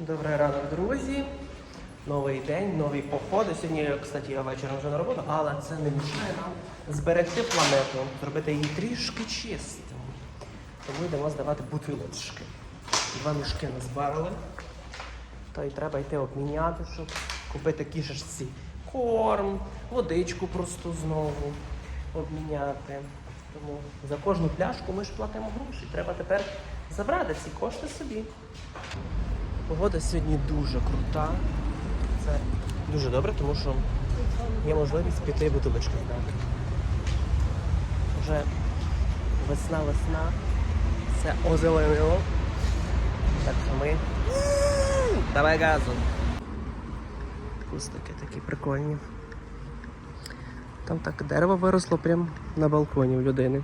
Добрий ранок, друзі. Новий день, нові походи. Сьогодні, кстати, я вечором вже на роботу, але це не мішає нам зберегти планету, зробити її трішки чистою. Тому йдемо здавати бутилочки. Два мішки назбирали. То й треба йти обміняти, щоб купити кішечці корм, водичку просто знову обміняти. Тому за кожну пляшку ми ж платимо гроші. Треба тепер забрати ці кошти собі. Погода сьогодні дуже крута. Це дуже добре, тому що є можливість піти бутилочки здати. Вже весна, весна. Це озеленило. Так що ми. Давай газу. Кустики такі прикольні. Там так дерево виросло прямо на балконі у людини.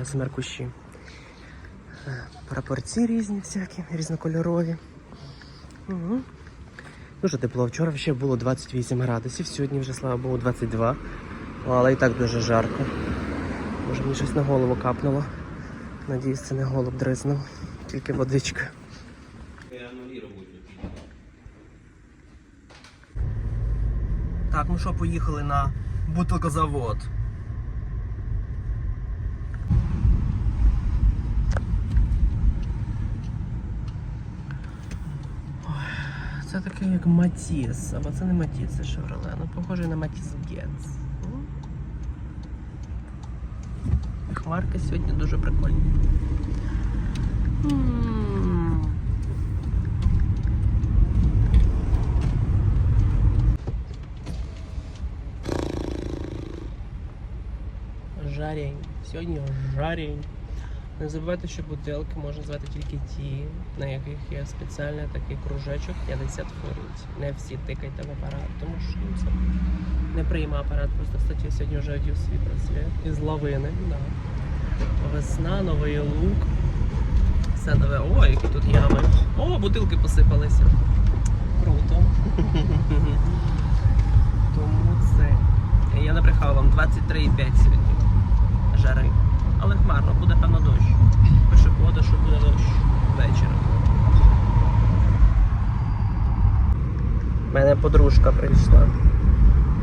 А з кущі. Прапорці різні всякі, різнокольорові. Угу. Дуже тепло. Вчора ще було 28 градусів, сьогодні вже, слава Богу, 22. Ну, Але і так дуже жарко. Може мені щось на голову капнуло. Надіюсь, це не голуб дризнув, тільки водичка. Так, ну що, поїхали на бутилкозавод. таке як Матіс, або це не Матіс, це Chevrolet, ну похоже на Матіс Гетц. Хмарки сьогодні дуже прикольні. М. Жарень. Сьогодні жарень. Не забувайте, що бутилки можна звати тільки ті, на яких є спеціальний такий кружечок 50 фунтів. Не всі тикайте в апарат, тому що ну, це не прийме апарат. Просто кстати, я сьогодні вже одів свій браслет із лавини. Да. Весна, новий лук. Все нове. О, які тут ями. О, бутилки посипалися. Круто. Тому це. Я набрехав вам 23,5 сьогодні. Жари. Але хмарно, буде певно дощ. Пише погода, що буде дощ вечором. У мене подружка прийшла.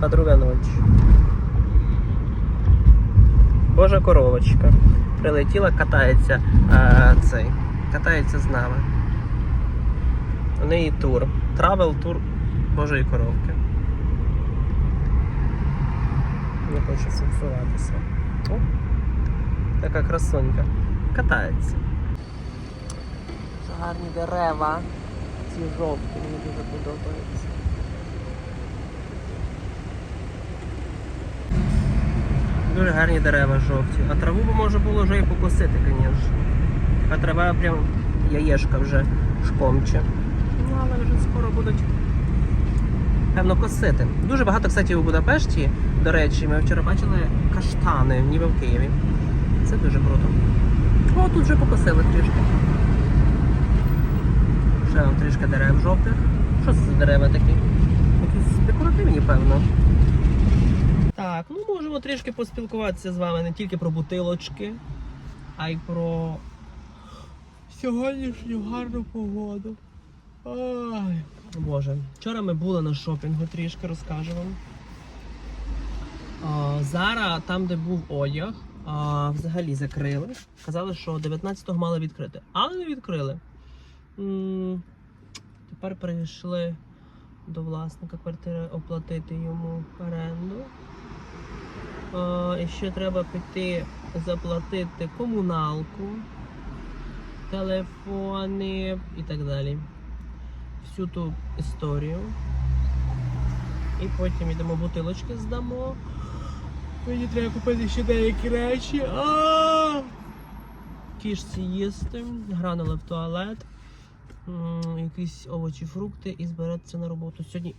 Подруга ночі. Божа коровочка. Прилетіла, катається а, цей. Катається з нами. У неї тур. Травел тур Божої коровки. Не хочу сексуватися. Така красунька. Катається. Гарні дерева. Ці жовті мені дуже подобаються. Дуже гарні дерева жовті. А траву би може було вже і покосити, звісно. А трава прям яєшка вже шкомче. Ну, але вже скоро будуть певно косити. Дуже багато, кстати, у Будапешті, до речі, ми вчора бачили каштани, ніби в Києві. Це дуже круто. О, тут вже покосили трішки. Ще вон трішки дерев жовтих. Що це за дерева такі? Якісь декоративні, певно. Так, ну можемо трішки поспілкуватися з вами не тільки про бутилочки, а й про сьогоднішню гарну погоду. Ай, Боже. Вчора ми були на шопінгу, трішки розкажу вам. А, зараз там, де був одяг, а, взагалі закрили. Казали, що 19-го мали відкрити. Але не відкрили. Тепер прийшли до власника квартири оплатити йому оренду. А, і ще треба піти заплатити комуналку, телефони і так далі. Всю ту історію. І потім йдемо бутилочки здамо. Мені треба купити ще деякі речі. Кішці їсти, гранули в туалет, якісь овочі, фрукти і збиратися на роботу. Сьогодні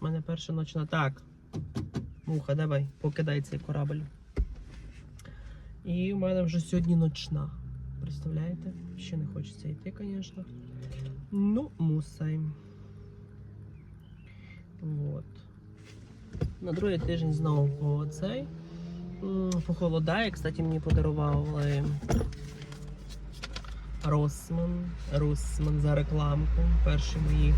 в мене перша ночна. Так. Муха, давай, покидай цей корабль. І в мене вже сьогодні ночна. Представляєте? Ще не хочеться йти, звісно. Ну, мусаємо. Вот. На другий тиждень знову по цей. Похолодає. Кстати, мені подарували Росман. Росман за рекламку. Перші мої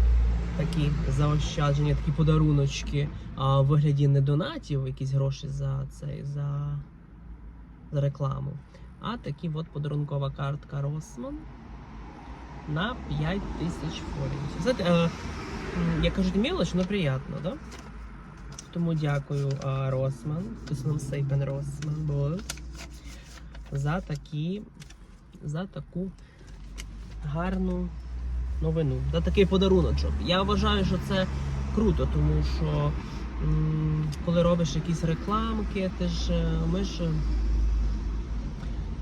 такі заощадження, такі подаруночки а, в вигляді не донатів, якісь гроші за цей за, за рекламу. А такі от подарункова картка Росман на 5 тисяч форінтів. Знаєте, е, м, як кажуть, мелоч, но приємно, да? Тому дякую Росман, Сейпен Росман Бол, за такі, за таку гарну новину, за такий подаруночок. Я вважаю, що це круто, тому що коли робиш якісь рекламки, ти ж е, ми ж.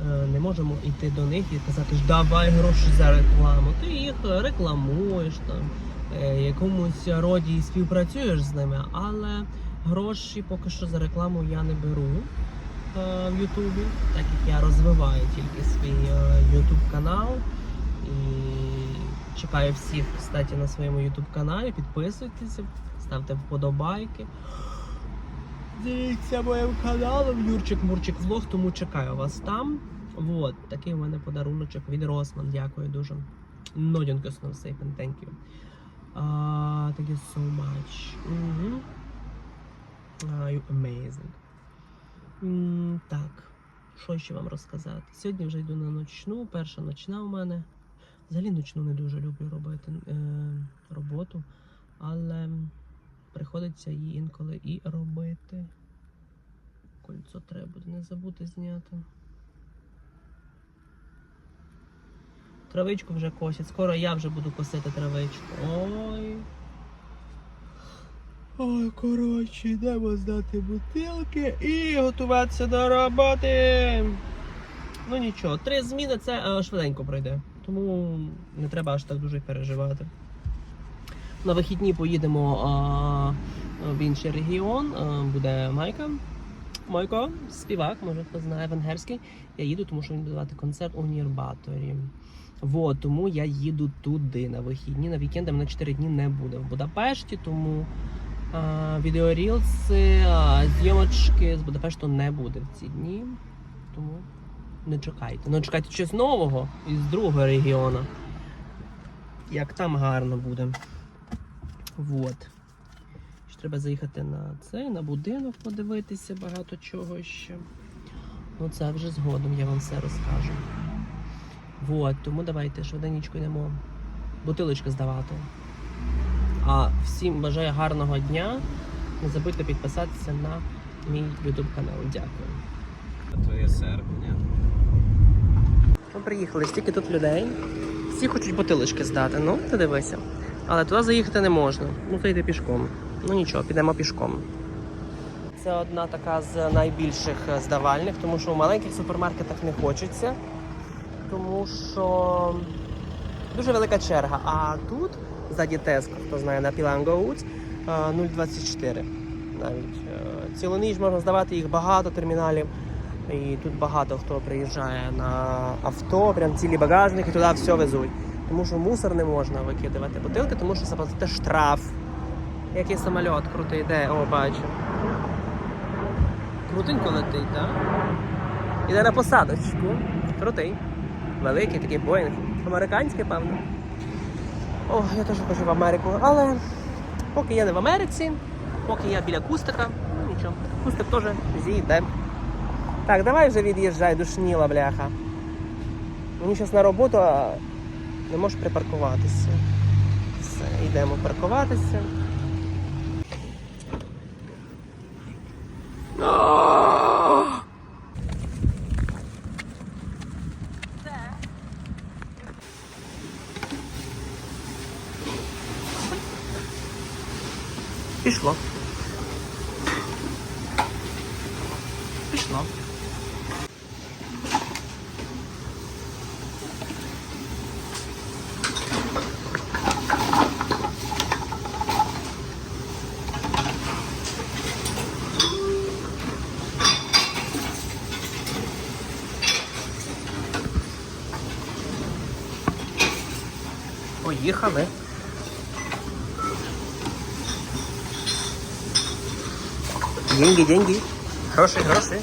е, Не можемо йти до них і казати, ж давай гроші за рекламу. Ти їх рекламуєш там, якомусь роді і співпрацюєш з ними, але гроші поки що за рекламу я не беру е, в Ютубі, так як я розвиваю тільки свій е, Ютуб канал і чекаю всіх, кстати, на своєму Ютуб каналі. Підписуйтеся, ставте вподобайки. Дивіться моїм каналом Юрчик Мурчик Влог, тому чекаю вас там. Вот, такий у мене подаруночок від Росман. Дякую дуже. Нодінко Snow Sapen, thank you. Uh, thank you so much. Угу. Uh, you amazing. М, так, що ще вам розказати? Сьогодні вже йду на ночну. Перша ночна у мене. Взагалі ночну не дуже люблю робити е, роботу, але приходиться її інколи і робити. Кольцо треба буде не забути зняти. Травичку вже косять. Скоро я вже буду косити травичку. Ой. Ой, коротше, йдемо здати бутилки і готуватися до роботи. Ну нічого, три зміни це е, швиденько пройде. Тому не треба аж так дуже переживати. На вихідні поїдемо а, в інший регіон. А, буде Майка. Майко, співак, може хто знає венгерський. Я їду, тому що він буде давати концерт у Нірбаторі. Вот, тому я їду туди на вихідні. На вікенди мене 4 дні не буде в Будапешті, тому а, відеорілси, а, зйомочки з Будапешту не буде в ці дні. Тому не чекайте. Ну чекайте щось нового із другого регіону. Як там гарно буде. Вот. Ще треба заїхати на цей, на будинок, подивитися багато чого ще. Ну це вже згодом я вам все розкажу. Вот, тому давайте швиденько йдемо бутилочки здавати. А всім бажаю гарного дня. Не забудьте підписатися на мій YouTube канал. Дякую. Твоє серпня. Ми приїхали, стільки тут людей. Всі хочуть бутилочки здати. Ну, ти дивися. Але туди заїхати не можна. Ну, то йди пішком. Ну нічого, підемо пішком. Це одна така з найбільших е, здавальних, тому що в маленьких супермаркетах не хочеться. Тому що дуже велика черга. А тут ззаді Tesco, хто знає на Woods, е, 0,24 навіть. Е, Цілу ніч можна здавати їх багато терміналів. І тут багато хто приїжджає на авто, прям цілі багажники, туди все везуть. Тому що мусор не можна викидувати бутилки, тому що заплатити штраф. Який самоліт крутий йде, о, бачу. Крутенько летить, так? Іде на посадочку. Крутий. Великий такий боїнг. Американський, певно. О, я теж хочу в Америку. Але поки я не в Америці, поки я біля кустика, ну нічого. Кустик теж зійде. Так, давай вже від'їжджай, душніла, бляха. Мені зараз на роботу а не можу припаркуватися. Все, йдемо паркуватися. Пішло. Пішло. Поїхали. деньги, деньги. Гроші, гроші.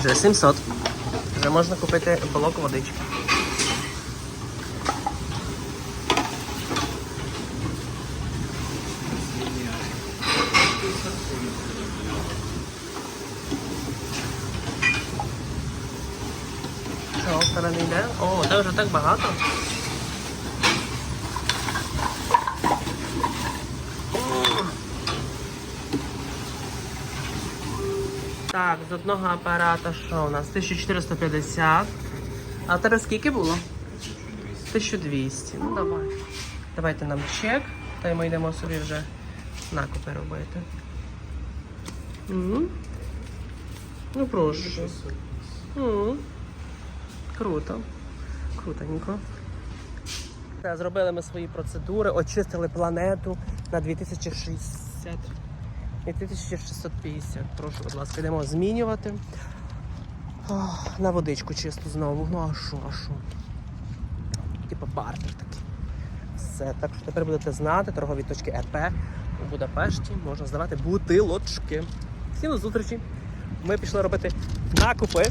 Вже 700. Вже можна купити блок водички. Вона йде? О, це вже так багато. Так, з одного апарата що у нас? 1450. А тебе скільки було? 1200. Ну давай. Давайте нам чек, та й ми йдемо собі вже накупи робити. Мгм. Ну прошу. Мгм. Круто. Крутенько. Зробили ми свої процедури, очистили планету на 2060. 2650. Прошу, будь ласка, йдемо змінювати. Ох, На водичку чисту знову. Ну а що, а що? Типа бартер такий. Все, так що тепер будете знати, торгові точки РП у Будапешті можна здавати бутилочки. Всім до зустрічі. Ми пішли робити накупи.